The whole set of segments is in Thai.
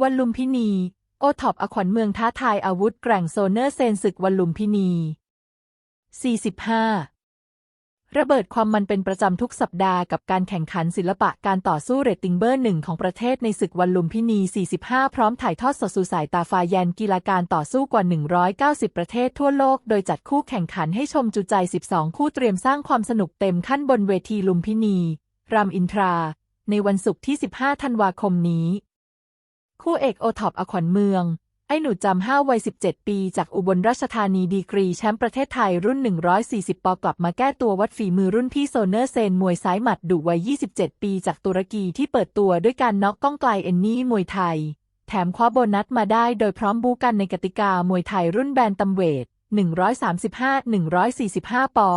วันลุมพินี โอท็อปอขวัญเมืองท้าทายอาวุธแกร่งโซเนอร์เซนศึกวันลุมพินี 45 ระเบิดความมันเป็นประจำทุกสัปดาห์กับการแข่งขันศิลปะการต่อสู้เรตติงเบอร์หนึ่งของประเทศในศึกวันลุมพินี 45 พร้อมถ่ายทอดสดสู่สายตาฟาแยนกีฬาการต่อสู้กว่า 190 ประเทศทั่วโลก โดยจัดคู่แข่งขันให้ชมจุใจ 12 คู่เตรียมสร้างความสนุกเต็มขั้นบนเวทีลุมพินี รามอินทรา ในวันศุกร์ที่ 15 ธันวาคมนี้ คู่เอกโอท็อปอขวัญเมือง ไอ้หนูจำห้าวัย 17 ปี จากอุบลราชธานีดีกรีแชมป์ประเทศไทยรุ่น 140 ปอกลับมาแก้ตัววัดฝีมือรุ่นพี่โซเนอร์เซน มวยซ้ายหมัดดุวัย 27 ปี จากตุรกีที่เปิดตัวด้วยการน็อกก้องไกลเอนนี่มวยไทย แถมคว้าโบนัสมาได้โดยพร้อมบูกันในกติกามวยไทยรุ่นแบนตัมเวท135-145 ปอ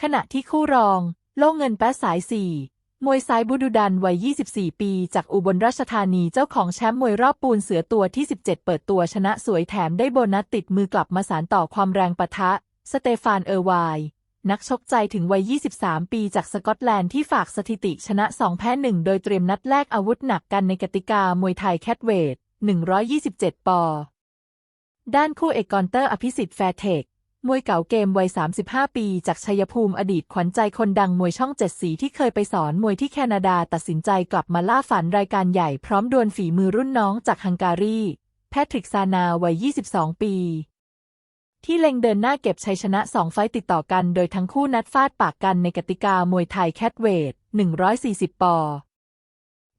ขณะที่คู่รอง โล่งเงินแป๊ะสาย4 มวยซ้ายบุดุดันวัย 24 ปี จากอุบลราชธานีเจ้าของแชมป์มวยรอบปูนเสือตัวที่ 17 เปิดตัวชนะสวยแถมได้โบนัสติดมือกลับมาสารต่อความแรงปะทะ สเตฟานเออร์ไวน์นักชกใจถึงวัย 23 ปีจากสกอตแลนด์ที่ฝากสถิติชนะ 2 แพ้ 1 โดยเตรียมนัดแลกอาวุธหนักกันในกติกามวยไทยแคทเวท 127 ปอ ด้านคู่เอกกอนเตอร์อภิสิทธิ์แฟร์เทค มวยเก่าเกมวัย 35 ปีจากชัยภูมิอดีตขวัญใจคนดังมวยช่องเจ็ดสีที่เคยไปสอนมวยที่แคนาดาตัดสินใจกลับมาล่าฝันรายการใหญ่พร้อมดวลฝีมือรุ่นน้องจากฮังการี แพทริกซานาวัย 22 ปี ที่เล็งเดินหน้าเก็บชัยชนะ 2 ไฟต์ติดต่อกันโดยทั้งคู่นัดฟาดปากกันในกติกามวยไทยแคทเวท 140 ปอ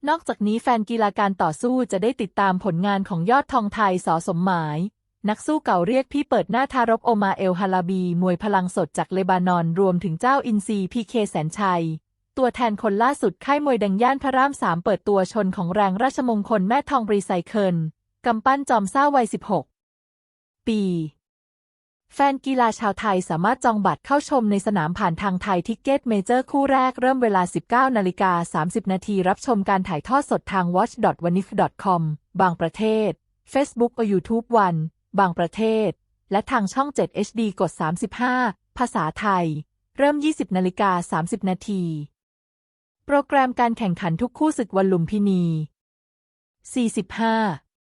นอกจากนี้แฟนกีฬาการต่อสู้จะได้ติดตามผลงานของยอดทองไทยสอสมหมาย นักสู้เก่าเรียกพี่เปิดหน้าทารกโอมาเอลฮาลาบี มวยพลังสดจากเลบานอนรวมถึงเจ้าอินซีพีเคแสนชัย ตัวแทนคนล่าสุดค่ายมวยดังย่านพระรามสามเปิดตัวชนของแรงราชมงคลแม่ทองรีไซเคิลกำปั้นจอมซ่าวัย 16 ปี แฟนกีฬาชาวไทยสามารถจองบัตรเข้าชมในสนามผ่านทางไทยทิกเก็ตเมเจอร์คู่แรกเริ่มเวลา 19นาฬิกา30 นาทีรับชมการถ่ายทอดสดทาง watch.wanif.com บางประเทศ Facebook or YouTube วัน บางประเทศ และทางช่อง 7 HD กด 35 ภาษาไทย เริ่ม 20 นาฬิกา 30 นาที โปรแกรมการแข่งขันทุกคู่ศึกวันลุมพินี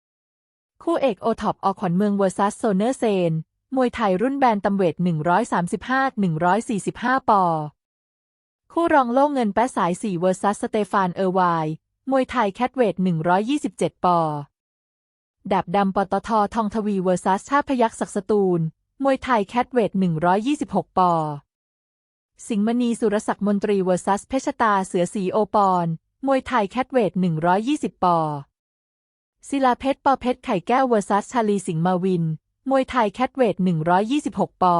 45 คู่เอกโอท็อปอขวัญเมืองเวอร์ซัสโซเนอร์เซน มวยไทยรุ่นแบนตัมเวท 135-145 ปอ คู่รองโล่งเงินแป๊ะสาย 4 เวอร์ซัสสเตฟานเออร์ไวมวยไทยแคทเวท 127 ปอ ดาบดำปตททองทวีเวอร์ซัสชาติพยักษ์ศักสตูล มวยไทยแคทเวท 126 ปอ สิงห์มณีสุรศักดิ์มนตรีเวอร์ซัสเพชตาเสือสีโอปอนมวยไทยแคทเวท 120 ปอ ศิลาเพชรปอเพชรไข่แก้วเวอร์ซัสชาลีสิงห์มาวิน มวยไทยแคทเวท 126 ปอ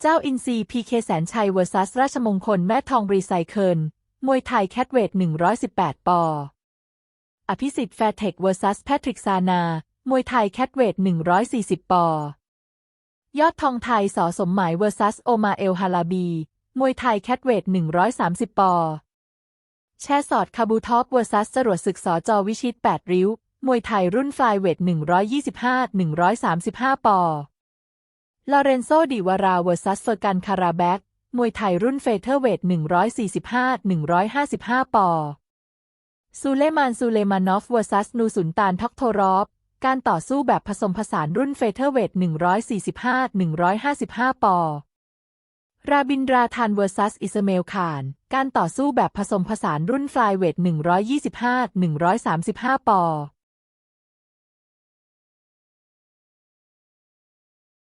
เจ้าอินซีพีเคแสนชัยเวอร์ซัสราชมงคลแม่ทองรีไซเคิล มวยไทยแคทเวท 118 ปอ อภิสิทธิ์แฟร์เทคเวอร์ซัสแพทริกซานา มวยไทยแคทเวท140 ปอ ยอดทองไทยสอสมหมายเวอร์ซัสโอมาเอลฮาลาบี มวยไทยแคทเวท130 ปอ แชร์สอดคาบูท็อปเวอร์ซัสจรวดศึกสอจอวิชิต 8 ริ้ว มวยไทยรุ่นฟลายเวท125-135 ปอ ลอเรนโซดิวาราเวอร์ซัสเฟอร์กันคาราแบ็กมวยไทยรุ่นเฟเธอร์เวท145-155 ปอ ซูเลมานซูเลมานอฟเวอร์ซัสนูสุนตานท็อกโทรอฟ การต่อสู้แบบผสมผสานรุ่นเฟเธอร์เวท 145-155 ปอ ราบินดราทานเวอร์ซัสอิสเมลคาน การต่อสู้แบบผสมผสานรุ่นฟลายเวท 125-135 ปอ